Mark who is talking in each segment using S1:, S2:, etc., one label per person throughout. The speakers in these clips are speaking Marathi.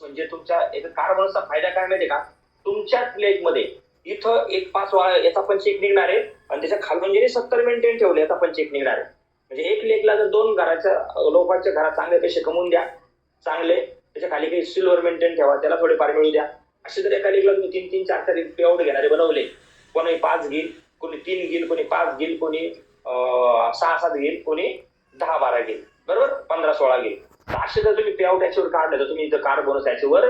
S1: म्हणजे तुमच्या याचा कार्बनचा फायदा काय माहितीये का? तुमच्याच लेगमध्ये इथं एक पाच वाळा याचा पण चेक निघणार आहे. आणि त्याच्या खालून जे सत्तर मेंटेन ठेवले याचा पण चेक निघणार आहे. म्हणजे एक लेगला जर दोन घराच्या लोकांच्या घरात चांगले पैसे कमवून द्या चांगले त्याच्याखाली काही सिल्वर मेंटेन ठेवा त्याला थोडे फार मिळू द्या. असे जर एका लेगला तुम्ही तीन तीन चार चार पेआउट घेणारे बनवले कोणी पाच घेईल कोणी तीन घेईल कोणी पाच घेईल कोणी सहा सात घेईल कोणी दहा बारा घेईल. बरोबर? पंधरा सोळा घेईल. सहाशे जर तुम्ही पे आउट याच्यावर काढले तर तुम्ही इथं कार बोनस याच्यावर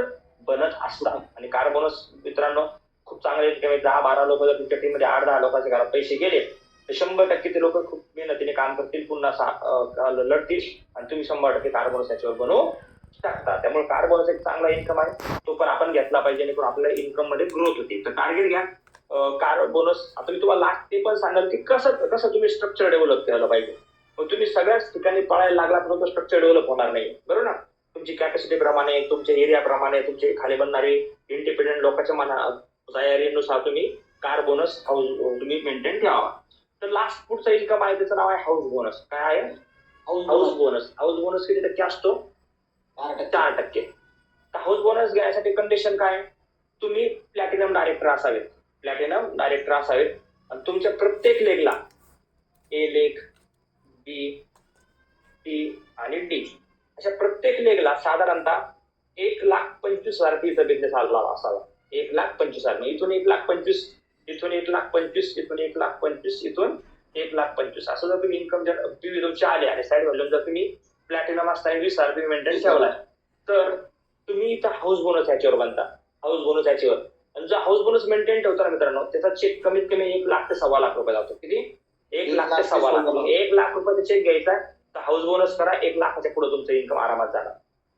S1: बनत असता. आणि कार बोनस मित्रांनो खूप चांगले दहा बारा लोक जर तुमच्या टीममध्ये आठ दहा लोकांच्या घरात पैसे गेले तर शंभर टक्के ते लोक खूप मेहनतीने काम करतील. पुन्हा सा- लढतील. आणि तुम्ही शंभर टक्के कार बोनस याच्यावर बनवू शकता. त्यामुळे कार बोनस एक चांगला इन्कम आहे. तो पण आपण घेतला पाहिजे. जेणेकरून आपल्या इन्कममध्ये ग्रोथ होते. तर टार्गेट घ्या. कार बोनस आता मी तुम्हाला लागते ते पण सांगाल की कसं कसं तुम्ही स्ट्रक्चर डेव्हलप केलं पाहिजे. तुम्ही सगळ्याच ठिकाणी पळायला लागला तर स्ट्रक्चर डेव्हलप होणार नाही. बरोबर ना? तुमची कॅपॅसिटी प्रमाणे तुमच्या एरिया प्रमाणे तुमचे खाली बनणारे इंडिपेंडेंट लोकांच्या मना तयारीनुसार तुम्ही कार बोनस हाऊस तुम्ही मेंटेन ठेवा तर लास्ट पुढचा इन्कम आहे त्याचं नाव आहे हाऊस बोनस काय आहे? हाऊस बोनस हाऊस बोनस किती टक्के असतो? चार टक्के. तर हाऊस बोनस घ्यायसाठी कंडिशन काय? तुम्ही प्लॅटिनम डायरेक्टर असावेत. प्लॅटिनम डायरेक्टर असावेत. आणि तुमच्या प्रत्येक लेगला ए लेग बी टी आणि डी अशा प्रत्येक लेगला साधारणतः एक लाख पंचवीस हजार फीचा बिझनेस आला असावा. एक लाख पंचवीस हजार. इथून एक लाख पंचवीस इथून एक लाख पंचवीस इथून एक लाख पंचवीस इथून एक लाख पंचवीस. असं जर तुम्ही इन्कम जर पीव्ही तुमचे आले आणि साईड व्हॉल्यूम जर तुम्ही प्लॅटिनम असताना वीस हजार तुम्ही मेंटेन ठेवलाय तर तुम्ही इथं हाऊस बोनस याच्यावर बनता. हाऊस बोनस याच्यावर. आणि जो हाऊस बोनस मेंटेन ठेवता मित्रांनो त्याचा चेक कमीत कमी एक लाख ते सव्वा लाख रुपये जातो. किती? एक लाख ते
S2: ते
S1: सव्वा लाख. एक लाख रुपयाचा चेक घ्यायचा तर हाऊस बोनस करा एक लाखाच्या पुढे तुमचं इन्कम आरामात जाणार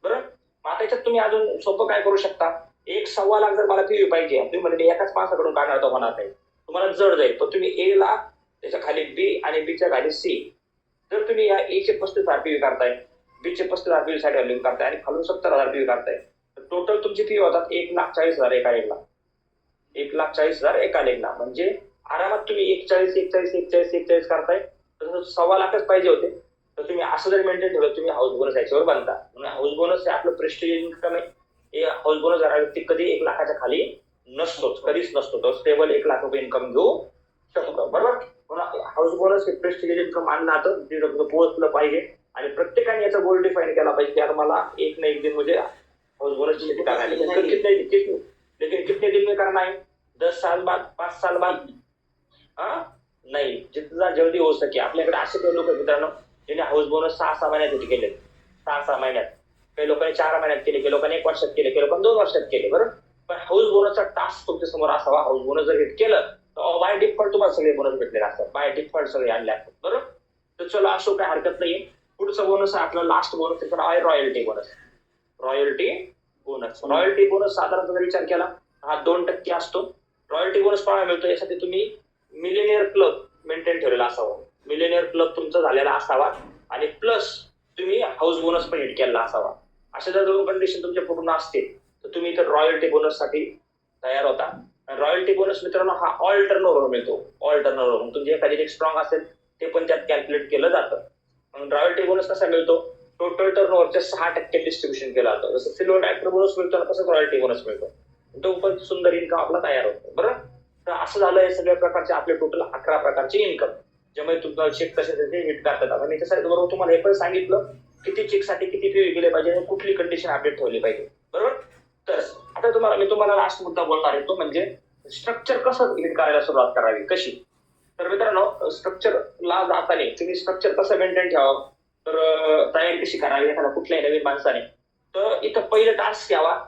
S1: बरं? मग आता याच्यात तुम्ही अजून सोपं काय करू शकता? एक सव्वा लाख जर मला पीव्ही पाहिजे तुम्ही म्हणजे एकाच माणसाकडून काढणार तर होणार नाही. तुम्हाला जड जाईल. पण तुम्ही ए ला त्याच्याखाली बी आणि बीच्या खाली सी जर तुम्ही या ए चे पस्तीस हजार पीव्ही करताय बी चे पस्तीस हजार पीव्ही साठी व्हॅल्यू करताय आणि खालून सत्तर हजार पीव्ही करताय तर टोटल तुमची फी होतात एक लाख चाळीस हजार एका लेगला एक लाख चाळीस हजार एका लेगला म्हणजे आरामात तुम्ही एक चाळीस एक चाळीस एक चाळीस एक चाळीस करताय. तर सव्वा लाखच पाहिजे होते. तर तुम्ही असं जर मेंटेन ठेवलं तुम्ही हाऊस बोनस याच्यावर बनता. म्हणून हाऊस बोनस हे आपलं प्रेस्टिज इन्कम आहे. हे हाऊस बोनस जरा व्यक्ती कधी एक लाखाच्या खाली नसतोच कधीच नसतो. तो स्टेबल एक लाख रुपये इन्कम घेऊ शकतो. बरोबर? म्हणून हाऊस बोनस हे प्रेस्टिज इन्कम आणलं तिथं पोहोचलं पाहिजे. आणि प्रत्येकाने याचा गोल डिफाईन केला पाहिजे की आता मला एक ना एक दिन मुझे हाउस बोनस की खेती करना है लेकिन। कितने कितने लेकिन कितने दिन में करना है दस साल बाद पाच साल बाद. हा? नाही जितना जल्दी होऊ सके आपल्याकडे असे काही लोक मित्रांनो ज्यांनी हाऊस बोनस सहा सहा महिन्यासाठी केले सहा सहा महिन्यात. काही लोकांनी चार महिन्यात केले काही लोकांनी एक वर्षात केले काही लोकांनी दोन वर्षात केले बरं पण हाऊस बोनसचा टास्क तुमच्यासमोर असावा. हाऊस बोनस जर हिट केलं तर बाय डिफॉल्ट तुम्हाला सगळे बोनस भेटलेले असतात. बाय डिफॉल्ट सगळे आणले असतात बरोबर? तर चलो असो काय हरकत नाही पुढचा बोनस आहे आपला लास्ट बोनस आहे royalty bonus royalty bonus royalty bonus साधारणतः विचार केला हा दोन टक्के असतो. रॉयल्टी बोनस कोणाला मिळतो. यासाठी तुम्ही मिलेनियर क्लब मेंटेन ठेवलेला असावा. मिलेनियर क्लब तुमचा झालेला असावा. आणि प्लस तुम्ही हाऊस बोनस पण हिट केलेला असावा. अशा जर दोन कंडिशन तुमच्या पूर्ण असतील तर तुम्ही इथे रॉयल्टी बोनससाठी तयार होता. रॉयल्टी बोनस मित्रांनो हा ऑल टर्नओव्हर मिळतो. ऑल टर्नओव्हर तुमचे एखादी स्ट्रॉंग असेल ते पण त्यात कॅल्क्युलेट केलं जातं. मग रॉयल्टी बोनस कसा मिळतो? टोटल टर्नओव्हरच्या सहा टक्के डिस्ट्रीब्युशन केलं जातं. जसं सिल्वर डायरेक्टर बोनस मिळतो ना तसंच रॉयल्टी बोनस मिळतो. तो पण सुंदर इन्कम आपला तयार होतो. बरं? तर असं झालं हे सगळ्या प्रकारचे आपले टोटल अकरा प्रकारचे इन्कम ज्यामुळे तुम्हाला चेक कसे त्याचे हिट करतात आणि मी बरोबर तुम्हाला हे पण सांगितलं किती चेकसाठी किती फी गेले पाहिजे आणि कुठली कंडिशन अपडेट ठेवली पाहिजे. बरोबर? तर आता तुम्हाला मी तुम्हाला लास्ट मुद्दा बोलणार आहे तो म्हणजे स्ट्रक्चर कसं हिट करायला सुरुवात करावी? कशी? तर मित्रांनो स्ट्रक्चरला जाताना तुम्ही स्ट्रक्चर कसं मेंटेन ठेवावं? तर तयारी कशी करावी एखाद्या कुठल्याही नवीन माणसाने? तर इथं पहिलं टास्क घ्यावा.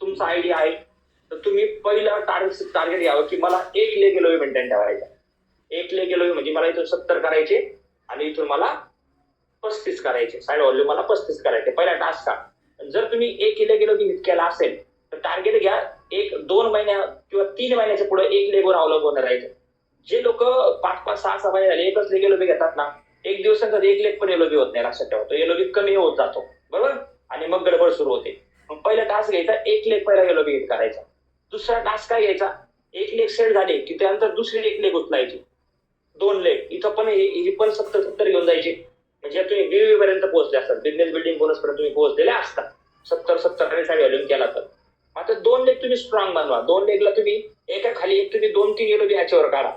S1: तुमचा आयडिया आहे तर तुम्ही पहिला टार्गेट टार्गेट घ्यावं की मला एक ले गेलो मेंटेन ठेवायचा. एक ले गेलो म्हणजे मला इथून सत्तर करायचे आणि इथून मला पस्तीस करायचे. साईड व्हॉल्यूम मला पस्तीस करायचे. पहिला टास्क का जर तुम्ही एक किले गेलो की हिट केला असेल तर टार्गेट घ्या. एक दोन महिन्या किंवा तीन महिन्याच्या पुढे एक लेगवर अवलंबून राहायचं. जे लोक पाच पाच सहा सहा महिने झाले एकच लेग एलोबी घेतात ना एक दिवसांचा एक लेग पण एलोबी होत नाही लक्षात ठेवा. तो एलोबी कमी होत जातो. बरोबर? आणि मग गडबड सुरू होते. मग पहिला टास्क घ्यायचा एक लेग पहिला एलोबी हिट करायचा. दुसरा टास्क काय घ्यायचा एक लेग सेट झाले की त्यानंतर दुसरी एक लेग उचलायची. दोन लेग इथं पण हे ही पण सत्तर सत्तर घेऊन जायचे. म्हणजे तुम्ही बीवी पर्यंत पोहोचले असतात. बिझनेस बिल्डिंग बोनस पर्यंत तुम्ही पोहोचलेले असतात. सत्तर सत्तर आणि साडे व्हॉल्यूम केला तर. आता दोन लेग तुम्ही स्ट्रॉंग बनवा. दोन लेगला तुम्ही एका खाली एक तुम्ही दोन तीन एलोबी याच्यावर काढा.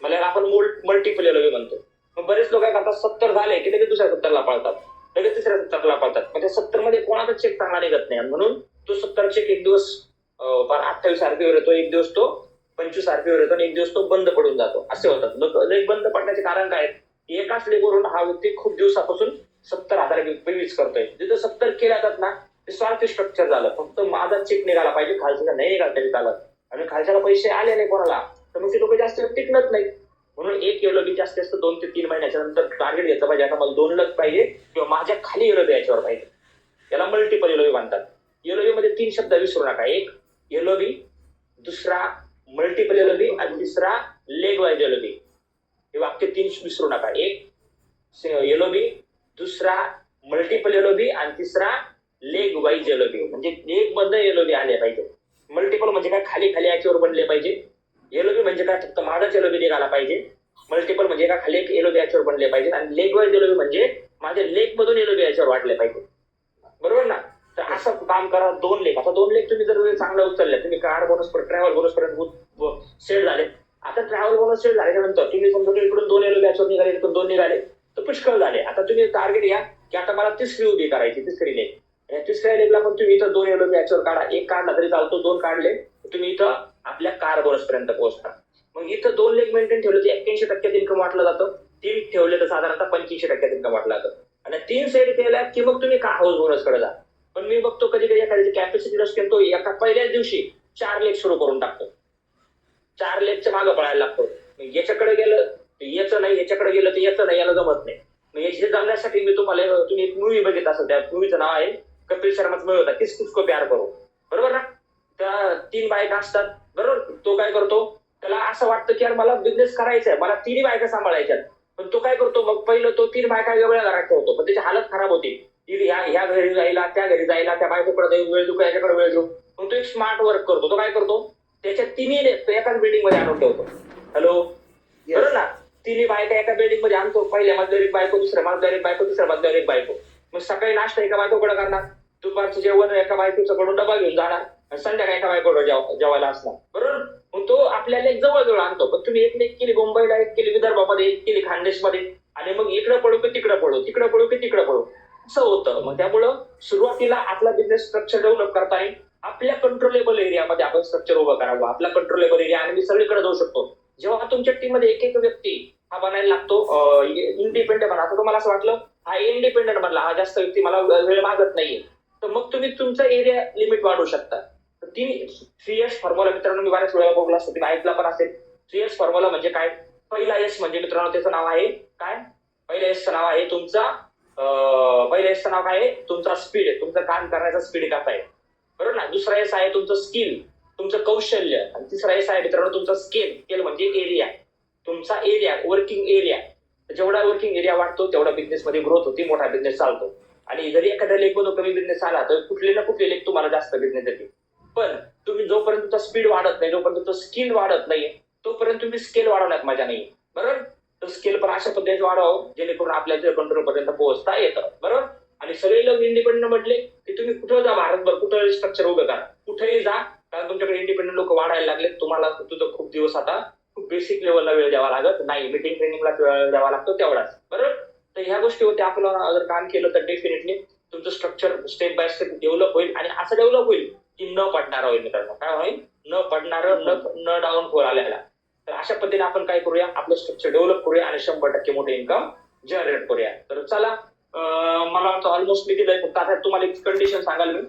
S1: मला याला आपण मल्टिपल एलोबी म्हणतो. मग बरेच लोक काय करतात? सत्तर झाले की लगेच दुसऱ्या सत्तरला पाळतात. लगेच तिसऱ्या सत्तरला पाळतात. म्हणजे सत्तरमध्ये कोणाचा चेक चांगला निघत नाही. म्हणून तो सत्तर चेक एक दिवस अठ्ठावीस आरपीवर येतो एक दिवस तो पंचवीस आरपीवर येतो आणि एक दिवस तो बंद पडून जातो. असे होतात. लोक लई बंद पडण्याचे कारण काय एकाच लेखवरून हा व्यक्ती खूप दिवसापासून सत्तर हजार रुपये वीज करतोय. जिथं सत्तर केल्या जातात ना ते स्वार्थी स्ट्रक्चर झालं. फक्त माझा चेक निघाला पाहिजे खालच्या नाही निघाला तरी चालत. आणि खालच्याला पैसे आले नाही कोणाला तर मग ते लोक जास्त टिकणत नाही म्हणून एक एलोबी जास्तीत जास्त दोन ते तीन महिन्याच्या नंतर टार्गेट घ्यायचं पाहिजे. आता मला दोन लख पाहिजे किंवा माझ्या खाली एलोबी याच्यावर पाहिजे. याला मल्टिपल एलोबी म्हणतात. एलोबी मध्ये तीन शब्द विसरू नका. एक एलोबी दुसरा मल्टिपल एलोबी आणि तिसरा लेग वाईज एलोबी हे वाक्य तीन विसरू नका. एक एलोबी दुसरा मल्टिपल एलोबी आणि तिसरा लेग वाईज एलोबी म्हणजे लेग मधनं एलोबी आले पाहिजे. मल्टिपल म्हणजे काय? खाली खाली याच्यावर बनले पाहिजे. एलोबी म्हणजे काय? फक्त माझाच एलोबी निघाला पाहिजे. मल्टिपल म्हणजे का खाली एक एलोबी याच्यावर बनले पाहिजे. आणि लेग वाईज एलोबी म्हणजे माझ्या लेग मधून एलोबी याच्यावर वाटले पाहिजे. बरोबर ना? असंच असं काम करा दोन लेख. आता दोन लेख तुम्ही जर चांगला उचलल्या तुम्ही कार बोनस ट्रॅव्हल बोनस पर्यंत सेट झाले. आता ट्रॅव्हल बोनस सेट झाल्यानंतर तुम्ही समजा इकडून दोन एलो बॅचवर निघाले इकडून दोन निघाले तर पुष्कळ झाले. आता तुम्ही टार्गेट घ्या की आता मला तिसरी उभी करायची तिसरी लेख. या तिसऱ्या लेखला पण तुम्ही इथं दोन एलो बॅचवर काढा. एक काढला तरी चालतो दोन काढले तुम्ही इथं आपल्या कार बोनस पर्यंत पोहोचता. मग इथं दोन लेख मेंटेन ठेवले तर एक्क्याऐंशी टक्क्यात इन्कम वाटलं जातं. तीन ठेवले तर साधारणतः पंच्याऐंशी टक्क्यात इन्कम वाटलं जातं. आणि तीन सेट केल्या की मग तुम्ही का हाऊस बोनसकडे जा. पण मी बघतो कधी कधी एखाद्याची कॅपॅसिटी नसते तो एका पहिल्याच दिवशी चार लेग सुरू करून टाकतो. चार लेगच्या मागं पळायला लागतो. याच्याकडे गेलं याचं नाही याच्याकडे गेलं तर याचं नाही याला जमत नाही. मग याचे जमण्यासाठी मी तुम्हाला तुम्ही एक मूवी बघित असाल त्या मूवीचं नाव आहे कपिल शर्माचं मूवी होता किस कुछ को प्यार करो. बरोबर ना? त्या तीन बायका असतात. बरोबर? तो काय करतो? त्याला असं वाटतं की यार मला बिझनेस करायचा आहे मला तिन्ही बायका सांभाळायच्या पण तो काय करतो? मग पहिलं तो तीन बायका वेगळ्या घरात ठेवतो. पण त्याची हालत खराब होती. ती ह्या ह्या घरी जायला त्या घरी जायला त्या बायकोकडे जाईल वेळ देऊ याच्याकडे वेळ देऊ. मग तो एक स्मार्ट वर्क करतो. तो काय करतो? त्याच्या तिन्ही तो एकाच बिल्डिंगमध्ये आणून ठेवतो. हॅलो बरोबर ना? तिन्ही बायका एका बिल्डिंगमध्ये आणतो. पहिल्या मधल्यावर एक बायको दुसऱ्या मधल्यावर एक बायको दुसऱ्या मधल्यावर एक बायको. मग सकाळी नाश्ता एका बायकोकडे करणार. दुपारचं जेवण एका बायकोचं कडून डबा घेऊन जाणार. आणि संध्याकाळी एका बायकोकडे जेव- जेवायला असणार. बरोबर? मग तो आपल्याला एक जवळ जवळ आणतो. पण तुम्ही एक लेख केली मुंबईला एक केली विदर्भामध्ये एक केली खानदेशमध्ये. आणि मग इकडे पडू की तिकडे पडू तिकडे पडू की तिकडे पडू असं होतं. मग त्यामुळं सुरुवातीला आपला बिझनेस स्ट्रक्चर डेव्हलप करता येईल. आपल्या कंट्रोलेबल एरियामध्ये आपण स्ट्रक्चर उभं करावं. आपला कंट्रोलेबल एरिया आणि मी सगळीकडे जाऊ शकतो. जेव्हा तुमच्या टीममध्ये एक एक व्यक्ती हा बनायला लागतो इंडिपेंडेंट बना आता तुम्हाला असं वाटलं हा इंडिपेंडेंट बनला हा जास्त व्यक्ती मला वेळ मागत नाहीये. तर मग तुम्ही तुमचा एरिया लिमिट वाढवू शकता. तर तीन थ्री एस फॉर्म्युला मित्रांनो मी बऱ्याच वेळा बघला असतो तुम्ही ऐकला पण असेल. थ्री इयर्स फॉर्म्युला म्हणजे काय? पहिला एस म्हणजे मित्रांनो त्याचं नाव आहे काय? पहिल्या एसचं नाव आहे तुमचा अं, पहिल्या एसचं नाव काय आहे? तुमचा स्पीड तुमचं काम करण्याचा स्पीड कसा आहे बरोबर ना? दुसरा एस आहे तुमचं स्किल तुमचं कौशल्य. आणि तिसरा एस आहे मित्रांनो म्हणजे तुमचा स्केल स्केल म्हणजे एरिया तुमचा एरिया वर्किंग एरिया जेवढा वर्किंग एरिया वाढतो तेवढा बिझनेस मध्ये ग्रोथ होती मोठा बिझनेस चालतो. आणि जरी एखाद्या लेख मधून कमी बिझनेस आला तर कुठले ना कुठले लेख तुम्हाला जास्त बिझनेस देतील. पण तुम्ही जोपर्यंत तुमचा स्पीड वाढत नाही जोपर्यंत तुमचं स्किल वाढत नाही तोपर्यंत तुम्ही स्केल वाढवण्यात मजा नाही बरोबर? तर स्केल पण अशा पद्धतीने वाढवावं जेणेकरून आपल्या कंट्रोल पर्यंत पोहोचता येतं. बरोबर? आणि सगळे लोक इंडिपेंडंट म्हटले की तुम्ही कुठं जा भारतभर कुठं स्ट्रक्चर उभं करा? कुठेही जा कारण तुमच्याकडे इंडिपेंडंट लोक वाढायला लागले तुम्हाला तुझं खूप दिवस आता खूप बेसिक लेवलला वेळ द्यावा लागत नाही. मीटिंग ट्रेनिंगला वेळ द्यावा लागतो तेवढाच. बरोबर? तर ह्या गोष्टीवरती आपण जर काम केलं तर डेफिनेटली तुमचं structure step by step develop होईल आणि असं डेव्हलप होईल की न पडणार होईल मित्रांनो. काय होईल? न पडणार न डाऊन फोर आल्याला तर अशा पद्धतीने आपण काय करूया? आपलं स्ट्रक्चर डेव्हलप करूया आणि शंभर टक्के मोठे इन्कम जनरेट करूया. तर चला मला वाटतं ऑलमोस्ट मी दिलंय फक्त आता तुम्हाला एक कंडिशन सांगाल मी.